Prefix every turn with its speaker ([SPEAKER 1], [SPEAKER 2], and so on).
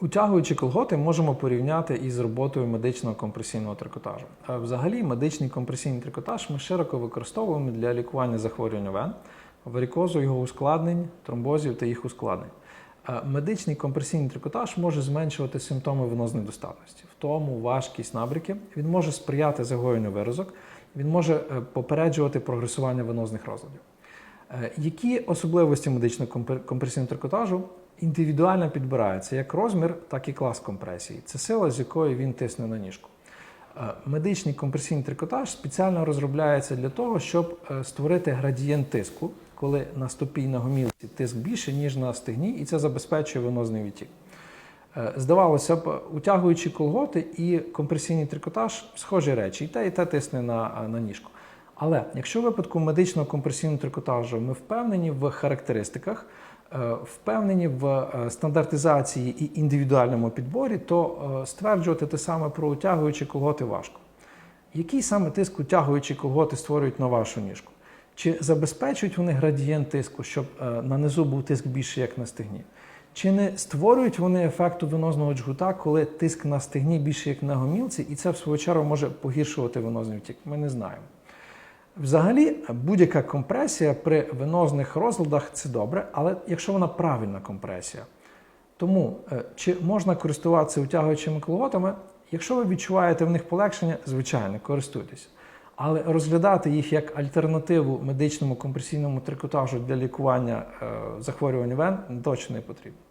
[SPEAKER 1] Утягуючи колготи, можемо порівняти із роботою медичного компресійного трикотажу. Е, Взагалі, медичний компресійний трикотаж ми широко використовуємо для лікування захворювань вен, варікозу, його ускладнень, тромбозів та їх ускладнень. Е, Медичний компресійний трикотаж може зменшувати симптоми венозної достатності, втому, важкість набряки. Він може сприяти загоєнню виразок, він може е, попереджувати прогресування венозних розладів. Е, Які особливості медичного компресійного трикотажу індивідуально підбираються як розмір, так і клас компресії. Це сила, з якої він тисне на ніжку. Е, Медичний компресійний трикотаж спеціально розробляється для того, щоб е, створити градієнт тиску, коли на стопі на гомілці тиск більше, ніж на стегні, і це забезпечує венозний відтік. Здавалося б, утягуючи колготи і компресійний трикотаж схожі речі, і те, і те тисне на, на ніжку. Але якщо в випадку медичного компресійного трикотажу ми впевнені в характеристиках, е, впевнені в е, стандартизації і індивідуальному підборі, то е, стверджувати те саме про утягуючі колготи важко. Який саме тиск утягуючі колготи створюють на вашу ніжку? Чи забезпечують вони градієнт тиску, щоб на низу був тиск більше, як на стегні? Чи не створюють вони ефекту венозного джгута, коли тиск на стегні більше, як на гомілці, і це в свою чергу може погіршувати венозний втік? Ми не знаємо. Взагалі, будь-яка компресія при венозних розладах це добре, але якщо вона правильна компресія. Тому е, чи можна користуватися утягуючими колготами? Якщо ви відчуваєте в них полегшення, звичайно, користуйтесь. Але розглядати їх як альтернативу медичному компресійному трикотажу для лікування е, захворювань вен точно не потрібно.